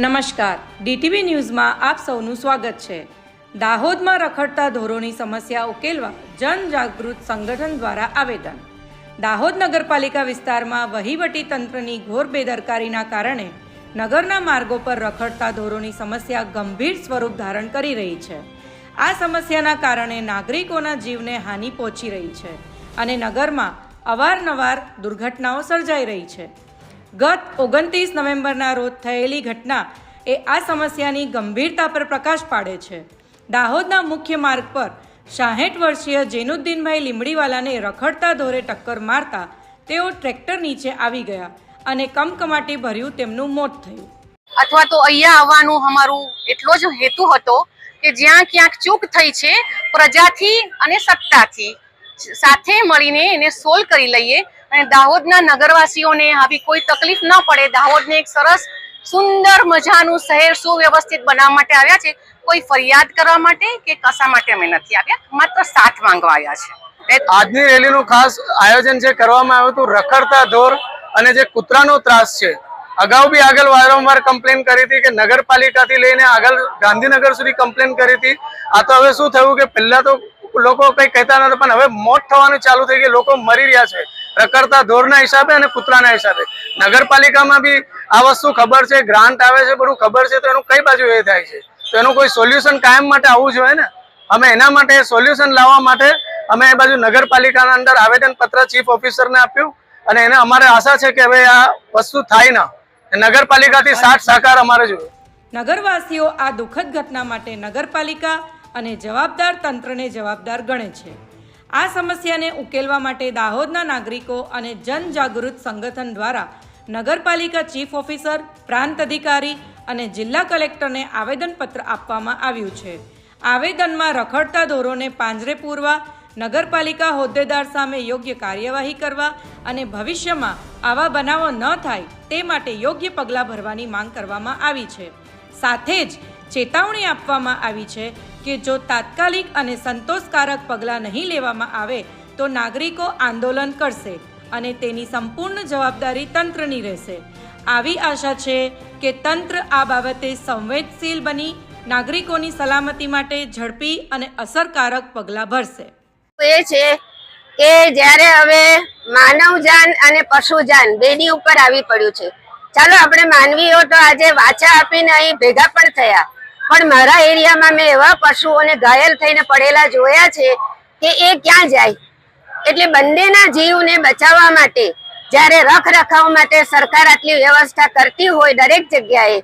નમસ્કાર. ડીટીવી ન્યૂઝમાં આપ સૌનું સ્વાગત છે. દાહોદમાં રખડતા ઢોરોની સમસ્યા ઉકેલવા જનજાગૃત સંગઠન દ્વારા આવેદન. દાહોદ નગરપાલિકા વિસ્તારમાં વહીવટી તંત્રની ઘોર બેદરકારીના કારણે નગરના માર્ગો પર રખડતા ઢોરોની સમસ્યા ગંભીર સ્વરૂપ ધારણ કરી રહી છે. આ સમસ્યાના કારણે નાગરિકોના જીવને હાનિ પહોંચી રહી છે અને નગરમાં અવારનવાર દુર્ઘટનાઓ સર્જાઈ રહી છે. ગત ઓગણત્રીસ નવેમ્બરના રોજ થયેલી ઘટના એ આ સમસ્યાની ગંભીરતા પર પ્રકાશ પાડે છે. દાહોદના મુખ્ય માર્ગ પર સાહીઠ વર્ષીય જેનુદ્દીનભાઈ લીમડીવાલાને રખડતા ધોરે ટક્કર મારતા તેઓ ટ્રેક્ટર નીચે આવી ગયા અને કમકમાટી ભર્યું તેમનું મોત થયું. અથવા તો અહીંયા આવવાનું અમારું એટલો જ હેતુ હતો કે જ્યાં ક્યાંક ચૂક થઈ છે, પ્રજાથી અને સત્તાથી. સાથે મળીને એને સોલ્વ કરી લઈએ અને દાહોદના નગરવાસીઓને આવી કોઈ તકલીફ ન પડે. દાહોદને એક સરસ, સુંદર મજાનું શહેર સુવ્યવસ્થિત બનાવવા માટે આવ્યા છે. કોઈ ફરિયાદ કરવા માટે કે કશા માટે અમે નથી આવ્યા? માત્ર સાથ માંગવા આવ્યા છે. આજની રેલીનું ખાસ આયોજન જે કરવામાં આવ્યું હતું, રખડતા ઢોર અને જે કૂતરાનો ત્રાસ છે, અગાઉ બી આગળ વારંવાર કમ્પ્લેન કરી હતી કે નગરપાલિકાથી લઈને આગળ ગાંધીનગર સુધી કમ્પ્લેન કરી હતી. આ તો હવે શું થયું કે પહેલા તો લોકો કઈ કહેતા નતા પણ હવે મોત થવાનું ચાલુ થઈ ગયું, લોકો મરી રહ્યા છે. રખડતા ઢોરના હિસાબે અને કૂતરાના હિસાબે. નગરપાલિકામાં બી આ વસ્તુ ખબર છે, ગ્રાન્ટ આવે છે, બધું ખબર છે, તો એનું કઈ બાજુ એ થાય છે? તો એનું કોઈ સોલ્યુશન કાયમ માટે આવવું જોઈએ ને? અમે એના માટે સોલ્યુશન લાવવા માટે અમે એ બાજુ નગરપાલિકાના અંદર આવેદન પત્ર ચીફ ઓફિસરને આપ્યું અને એને અમારે આશા છે કે હવે આ વસ્તુ થાય ના. નગરપાલિકાથી સાથ સહકાર અમારે જોઈએ. નગરવાસીઓ આ દુઃખદ ઘટના માટે નગરપાલિકા અને જવાબદાર તંત્રને જવાબદાર ગણે છે. આ સમસ્યાને ઉકેલવા માટે દાહોદના નાગરિકો અને જનજાગૃત સંગઠન દ્વારા નગરપાલિકા ચીફ ઓફિસર, પ્રાંત અધિકારી અને જિલ્લા કલેક્ટરને આવેદનપત્ર આપવામાં આવ્યું છે. આવેદનમાં રખડતા ધોરોને પાંજરે પૂરવા, નગરપાલિકા હોદ્દેદાર સામે યોગ્ય કાર્યવાહી કરવા અને ભવિષ્યમાં આવા બનાવો ન થાય તે માટે યોગ્ય પગલાં ભરવાની માંગ કરવામાં આવી છે. સાથે જ ચેતવણી આપવામાં આવી છે કે જો તાત્કાલિક અને સંતોષકારક પગલાં નહીં લેવામાં આવે, તો નાગરિકો આંદોલન કરશે અને તેની સંપૂર્ણ જવાબદારી તંત્રની રહેશે. આવી આશા છે કે તંત્ર આ બાબતે સંવેદશીલ બની, નાગરિકોની સલામતી માટે ઝડપી અને અસરકારક પગલાં ભરશે. એ છે કે જ્યારે હવે માનવજાન અને પશુજાન બેની ઉપર આવી પડ્યું છે. ચાલો આપણે માનવીઓ તો આજે વાચા આપીને અહીં ભેગા પણ થયા. પણ મારા એરિયામાં મેં એવા પશુઓને ઘાયલ થઈને પડેલા જોયા છે કે એ ક્યાં જાય? એટલે બંનેના જીવને બચાવવા માટે, જ્યારે રખ રખાવ માટે સરકાર આટલી વ્યવસ્થા કરતી હોય દરેક જગ્યાએ,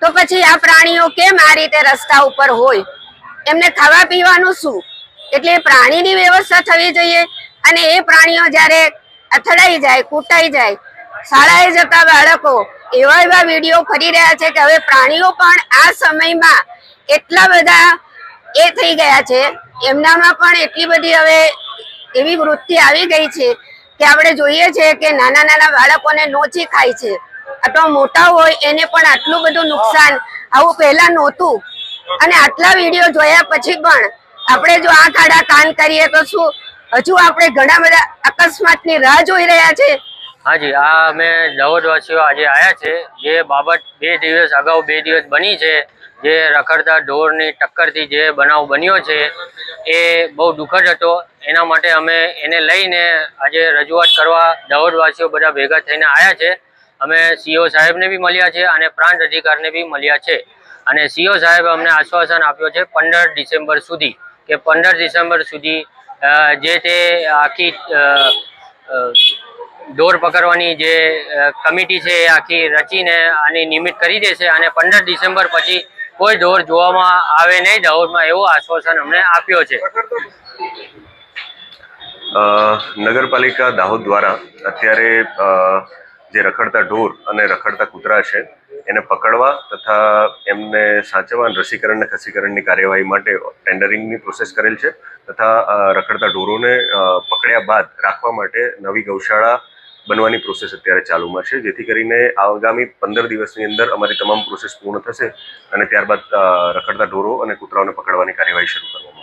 તો પછી આ પ્રાણીઓ કેમ આ રીતે રસ્તા ઉપર હોય? એમને ખાવા પીવાનું શું? એટલે પ્રાણીની વ્યવસ્થા થવી જોઈએ અને એ પ્રાણીઓ જ્યારે અથડાઈ જાય, કૂટાઈ જાય, શાળાએ જતા બાળકો એવા એવા વીડિયો ફરી રહ્યા છે કે હવે પ્રાણીઓ પણ આ સમયમાં એટલા બધા એ થઈ ગયા છે. એમનામાં પણ એટલી બધી હવે એવી વૃત્તિ આવી ગઈ છે કે આપણે જોઈએ છે કે નાના નાના બાળકોને નોચી ખાય છે. અથવા મોટા હોય એને પણ આટલું બધું નુકસાન આવું પહેલા નહોતું. અને આટલા વીડિયો જોયા પછી પણ આપણે જો આંખ આડા કાન કરીએ તો શું? હજુ આપણે ઘણા બધા અકસ્માતની રાહ જોઈ રહ્યા છે. હાજી, આ અમે દાહોદવાસીઓ આજે આવ્યા છે. જે બાબત બે દિવસ અગાઉ બે દિવસ બની છે, જે રખડતા ઢોરની ટક્કરથી જે બનાવ બન્યો છે, એ બહુ દુઃખદ હતો. એના માટે અમે એને લઈને આજે રજૂઆત કરવા દાહોદવાસીઓ બધા ભેગા થઈને આવ્યા છે. અમે સીઓ સાહેબને બી મળ્યા છે અને પ્રાંત અધિકારને બી મળ્યા છે. અને સીઓ સાહેબે અમને આશ્વાસન આપ્યો છે પંદર ડિસેમ્બર સુધી, કે પંદર ડિસેમ્બર સુધી જે તે આખી અ, પકડવાની જે કમિટી છે એ આખી રચીને આની નિમિત્ત કરી દેશે અને પંદર ડિસેમ્બર પછી કોઈ દોર જોવામાં આવે નહીં દાહોદમાં એવું આશ્વાસન અમને આપ્યો છે. નગરપાલિકા દાહોદ દ્વારા અત્યારે જે રખડતા ઢોર અને રખડતા કૂતરા છે એને પકડવા તથા એમને સાચવવા અને રસીકરણ અને ખસીકરણની કાર્યવાહી માટે ટેન્ડરિંગની પ્રોસેસ કરેલ છે તથા રખડતા ઢોરોને પકડ્યા બાદ રાખવા માટે નવી ગૌશાળા બનવાની પ્રોસેસ અત્યારે ચાલુમાં છે. જેથી કરીને આગામી પંદર દિવસની અંદર અમારી તમામ પ્રોસેસ પૂર્ણ થશે અને ત્યારબાદ રખડતા ઢોરો અને કૂતરાઓને પકડવાની કાર્યવાહી શરૂ કરવામાં